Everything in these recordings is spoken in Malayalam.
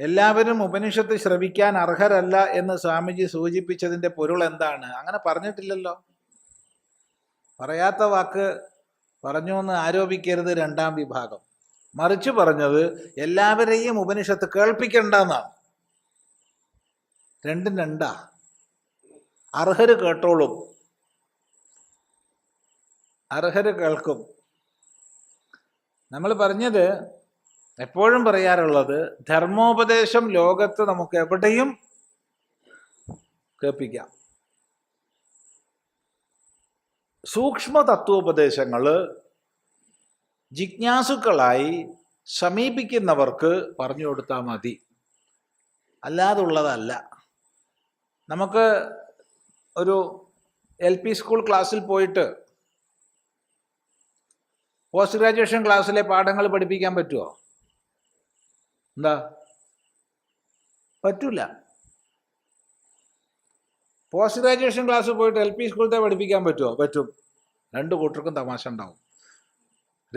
എല്ലാവരും ഉപനിഷത്ത് ശ്രവിക്കാൻ അർഹരല്ല എന്ന് സ്വാമിജി സൂചിപ്പിച്ചതിന്റെ പൊരുൾ എന്താണ്? അങ്ങനെ പറഞ്ഞിട്ടില്ലല്ലോ. പറയാത്ത വാക്ക് പറഞ്ഞു എന്ന് ആരോപിക്കരുത് രണ്ടാം വിഭാഗം. മറിച്ച് പറഞ്ഞത് എല്ലാവരെയും ഉപനിഷത്ത് കേൾപ്പിക്കണ്ടെന്നാണ്. രണ്ടും രണ്ടാ. അർഹര് കേട്ടോളും. അർഹര് കേൾക്കും. നമ്മൾ പറഞ്ഞത് എപ്പോഴും പറയാറുള്ളത് ധർമ്മോപദേശം ലോകത്ത് നമുക്ക് എവിടെയും കേൾപ്പിക്കാം. സൂക്ഷ്മ തത്വോപദേശങ്ങൾ ജിജ്ഞാസുക്കളായി സമീപിക്കുന്നവർക്ക് പറഞ്ഞു കൊടുത്താൽ മതി. അല്ലാതുള്ളതല്ല. നമുക്ക് ഒരു എൽ പി സ്കൂൾ ക്ലാസ്സിൽ പോയിട്ട് പോസ്റ്റ് ഗ്രാജുവേഷൻ ക്ലാസ്സിലെ പാഠങ്ങൾ പഠിപ്പിക്കാൻ പറ്റുമോ എന്താ? പറ്റൂല. പോസ്റ്റ് ഗ്രാജുവേഷൻ ക്ലാസ് പോയിട്ട് എൽ പി സ്കൂളത്തെ പഠിപ്പിക്കാൻ പറ്റുമോ പറ്റും. രണ്ട് കൂട്ടർക്കും തമാശ ഉണ്ടാവും.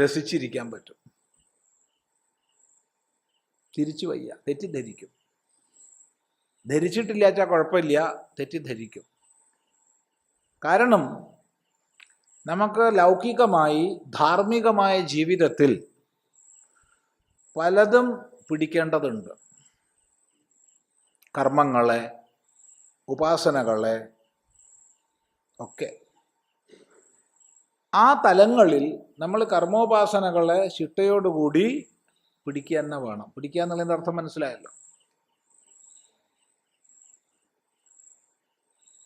രസിച്ചിരിക്കാൻ പറ്റും. തിരിച്ചു വയ്യ. തെറ്റിദ്ധരിക്കും. ധരിച്ചിട്ടില്ലാച്ചാൽ കുഴപ്പമില്ല. തെറ്റിദ്ധരിക്കും. കാരണം നമുക്ക് ലൗകികമായി ധാർമ്മികമായ ജീവിതത്തിൽ പലതും പിടിക്കേണ്ടതുണ്ട്. കർമ്മങ്ങളെ ഉപാസനകളെ ഒക്കെ. ആ തലങ്ങളിൽ നമ്മൾ കർമ്മോപാസനകളെ ചിട്ടയോടുകൂടി പിടിക്കുക തന്നെ വേണം. പിടിക്കുക എന്നുള്ളതിന്റെ അർത്ഥം മനസ്സിലായല്ലോ.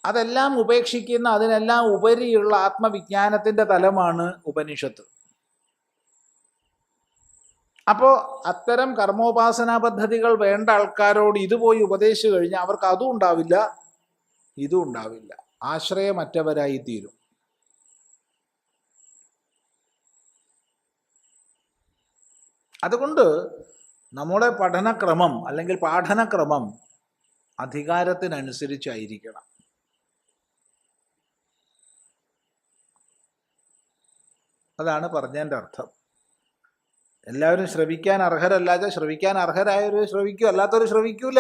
അതെല്ലാം ഉപേക്ഷിക്കുന്ന അതിനെല്ലാം ഉപരിയുള്ള ആത്മവിജ്ഞാനത്തിന്റെ തലമാണ് ഉപനിഷത്ത്. അപ്പോൾ അത്തരം കർമ്മോപാസനാ പദ്ധതികൾ വേണ്ട ആൾക്കാരോട് ഇത് പോയി ഉപദേശിച്ചു കഴിഞ്ഞാൽ അവർക്ക് അതും ഉണ്ടാവില്ല ഇതും ഉണ്ടാവില്ല. ആശ്രയമറ്റവരായി തീരും. അതുകൊണ്ട് നമ്മുടെ പഠനക്രമം അല്ലെങ്കിൽ പാഠനക്രമം അധികാരത്തിനനുസരിച്ചായിരിക്കണം. അതാണ് പറഞ്ഞതിന്റെ അർത്ഥം. എല്ലാവരും ശ്രവിക്കാൻ അർഹരല്ലാതെ ശ്രവിക്കാൻ അർഹരായവർ ശ്രവിക്കൂ അല്ലാത്തവർ ശ്രവിക്കൂല.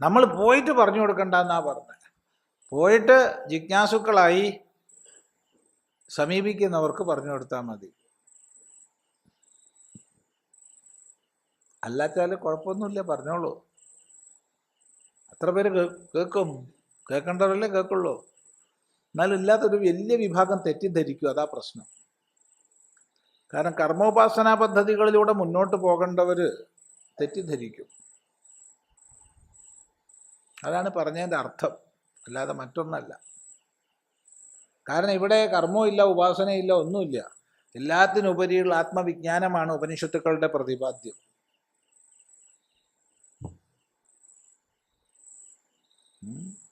നമ്മൾ പോയിട്ട് പറഞ്ഞു കൊടുക്കണ്ടെന്നാ പറഞ്ഞത് പോയിട്ട് ജിജ്ഞാസുക്കളായി സമീപിക്കുന്നവർക്ക് പറഞ്ഞു കൊടുത്താൽ മതി. അല്ലാച്ചാൽ കുഴപ്പമൊന്നുമില്ല പറഞ്ഞോളൂ. അത്ര പേര് കേൾക്കും കേൾക്കേണ്ടവരല്ലേ കേൾക്കുള്ളൂ എന്നാലും ഇല്ലാത്തൊരു വലിയ വിഭാഗം തെറ്റിദ്ധരിക്കും അതാ പ്രശ്നം. കാരണം കർമ്മോപാസനാ പദ്ധതികളിലൂടെ മുന്നോട്ട് പോകേണ്ടവർ തെറ്റിദ്ധരിക്കും. അതാണ് പറഞ്ഞതിന്റെ അർത്ഥം. അല്ലാതെ മറ്റൊന്നല്ല. കാരണം ഇവിടെ കർമ്മമില്ല ഉപാസനയില്ല ഒന്നുമില്ല. എല്ലാത്തിനുപരിയുള്ള ആത്മവിജ്ഞാനമാണ് ഉപനിഷത്തുക്കളുടെ പ്രതിപാദ്യം. ഉം.